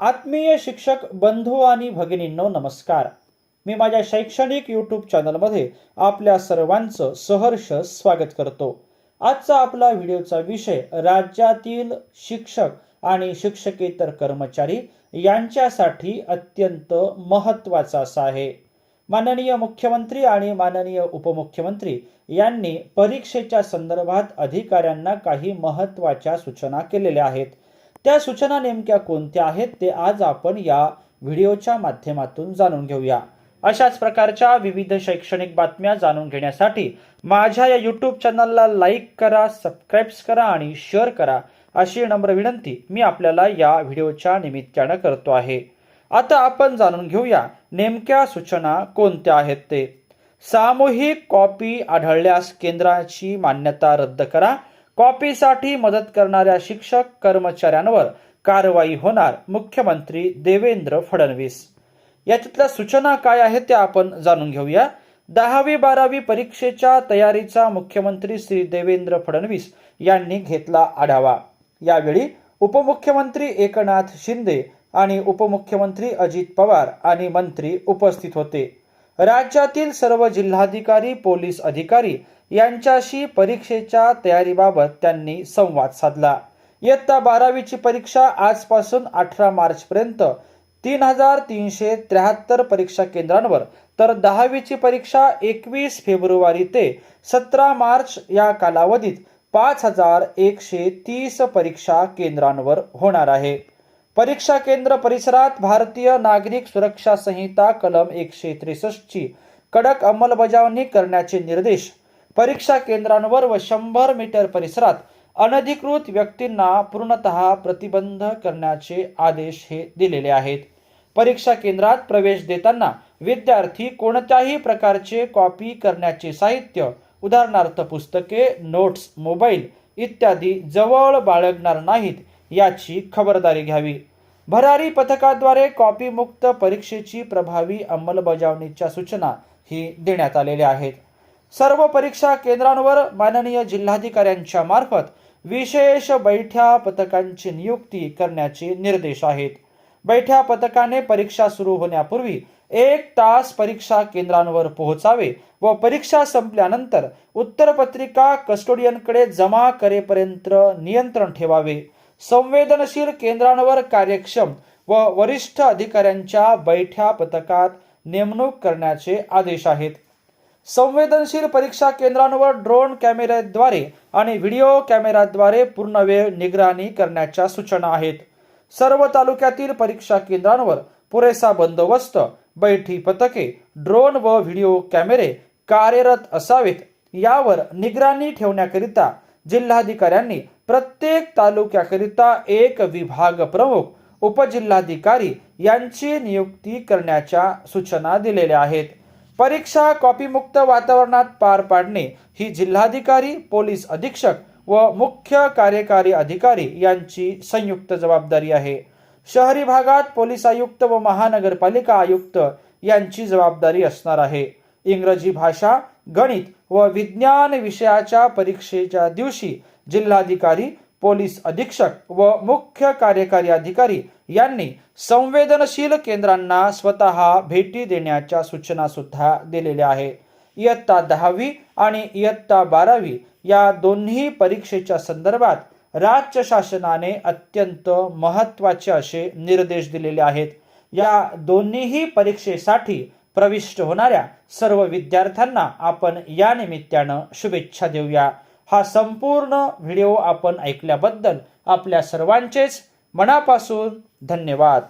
आत्मीय शिक्षक बंधू आणि भगिनींनो नमस्कार. मी माझ्या शैक्षणिक यूट्यूब चॅनलमध्ये आपल्या सर्वांचं सहर्ष स्वागत करतो. आजचा आपला व्हिडिओचा विषय राज्यातील शिक्षक आणि शिक्षकेतर कर्मचारी यांच्यासाठी अत्यंत महत्त्वाचा असा आहे. माननीय मुख्यमंत्री आणि माननीय उपमुख्यमंत्री यांनी परीक्षेच्या संदर्भात अधिकाऱ्यांना काही महत्त्वाच्या सूचना केलेल्या आहेत. त्या सूचना नेमक्या कोणत्या आहेत ते आज आपण या व्हिडिओच्या माध्यमातून जाणून घेऊया. अशाच प्रकारच्या विविध शैक्षणिक बातम्या जाणून घेण्यासाठी माझ्या या यूट्यूब चॅनलला लाईक करा सबस्क्राईब्स करा आणि शेअर करा अशी नम्र विनंती मी आपल्याला या व्हिडिओच्या निमित्तानं करतो आहे. आता आपण जाणून घेऊया नेमक्या सूचना कोणत्या आहेत ते. सामूहिक कॉपी आढळल्यास केंद्राची मान्यता रद्द करा. कॉपीसाठी मदत करणाऱ्या शिक्षक कर्मचाऱ्यांवर कारवाई होणार मुख्यमंत्री देवेंद्र फडणवीस. याच्यातल्या सूचना काय आहेत त्या आपण जाणून घेऊया. दहावी बारावी परीक्षेच्या तयारीचा मुख्यमंत्री श्री देवेंद्र फडणवीस यांनी घेतला आढावा. यावेळी उपमुख्यमंत्री एकनाथ शिंदे आणि उपमुख्यमंत्री अजित पवार आणि मंत्री उपस्थित होते. राज्यातील सर्व जिल्हाधिकारी पोलीस अधिकारी यांच्याशी परीक्षेच्या तयारीबाबत त्यांनी संवाद साधला. इयत्ता बारावीची परीक्षा आजपासून अठरा मार्चपर्यंत तीन हजार तीनशे त्र्याहत्तर परीक्षा केंद्रांवर तर दहावीची परीक्षा एकवीस फेब्रुवारी ते सतरा मार्च या कालावधीत पाच हजार एकशे तीस परीक्षा केंद्रांवर होणार आहे. परीक्षा केंद्र परिसरात भारतीय नागरिक सुरक्षा संहिता कलम एकशे त्रेसष्टची कडक अंमलबजावणी करण्याचे निर्देश परीक्षा केंद्रांवर व शंभर मीटर परिसरात अनधिकृत व्यक्तींना पूर्णतः प्रतिबंध करण्याचे आदेश हे दिलेले आहेत. परीक्षा केंद्रात प्रवेश देताना विद्यार्थी कोणत्याही प्रकारचे कॉपी करण्याचे साहित्य उदाहरणार्थ पुस्तके नोट्स मोबाईल इत्यादी जवळ बाळगणार नाहीत. याची खबरदारी घ्यावी. भरारी पथकाद्वारे कॉपीमुक्त परीक्षेची प्रभावी अंमलबजावणीच्या सूचना ही देण्यात आलेल्या आहेत. सर्व परीक्षा केंद्रांवर माननीय जिल्हाधिकाऱ्यांच्या मार्फत विशेष बैठ्या पथकांची नियुक्ती करण्याचे निर्देश आहेत. बैठ्या पथकाने परीक्षा सुरू होण्यापूर्वी एक तास परीक्षा केंद्रांवर पोहोचावे व परीक्षा संपल्यानंतर उत्तरपत्रिका कस्टोडियनकडे जमा करेपर्यंत नियंत्रण ठेवावे. संवेदनशील केंद्रांवर कार्यक्षम व वरिष्ठ अधिकाऱ्यांच्या बैठ्या पथकात नेमणूक करण्याचे आदेश आहेत. संवेदनशील परीक्षा केंद्रांवर ड्रोन कॅमेऱ्याद्वारे आणि व्हिडिओ कॅमेऱ्याद्वारे पूर्ण वेळ निगराणी करण्याच्या सूचना आहेत. सर्व तालुक्यातील परीक्षा केंद्रांवर पुरेसा बंदोबस्त बैठी पथके ड्रोन व व्हिडिओ कॅमेरे कार्यरत असावेत यावर निगराणी ठेवण्याकरिता जिल्हाधिकाऱ्यांनी प्रत्येक तालुक्याकरिता एक विभाग प्रमुख उपजिल्हाधिकारी यांची नियुक्ती करण्याच्या सूचना दिलेल्या आहेत. परीक्षा कॉपीमुक्त वातावरणात पार पाडणे ही जिल्हाधिकारी पोलीस अधीक्षक व मुख्य कार्यकारी अधिकारी यांची संयुक्त जबाबदारी आहे. शहरी भागात पोलीस आयुक्त व महानगरपालिका आयुक्त यांची जबाबदारी असणार आहे. इंग्रजी भाषा गणित व विज्ञान विषयाच्या परीक्षेच्या दिवशी जिल्हाधिकारी पोलीस अधीक्षक व मुख्य कार्यकारी अधिकारी यांनी संवेदनशील केंद्रांना स्वतः भेटी देण्याच्या सूचना सुद्धा दिलेल्या आहे इयत्ता दहावी आणि इयत्ता बारावी या दोन्ही परीक्षेच्या संदर्भात राज्य शासनाने अत्यंत महत्त्वाचे असे निर्देश दिलेले आहेत. या दोन्हीही परीक्षेसाठी प्रविष्ट होणाऱ्या सर्व विद्यार्थ्यांना आपण या निमित्तानं शुभेच्छा देऊया. हा संपूर्ण व्हिडिओ आपण ऐकल्याबद्दल आपल्या सर्वांचेच मनापासून धन्यवाद.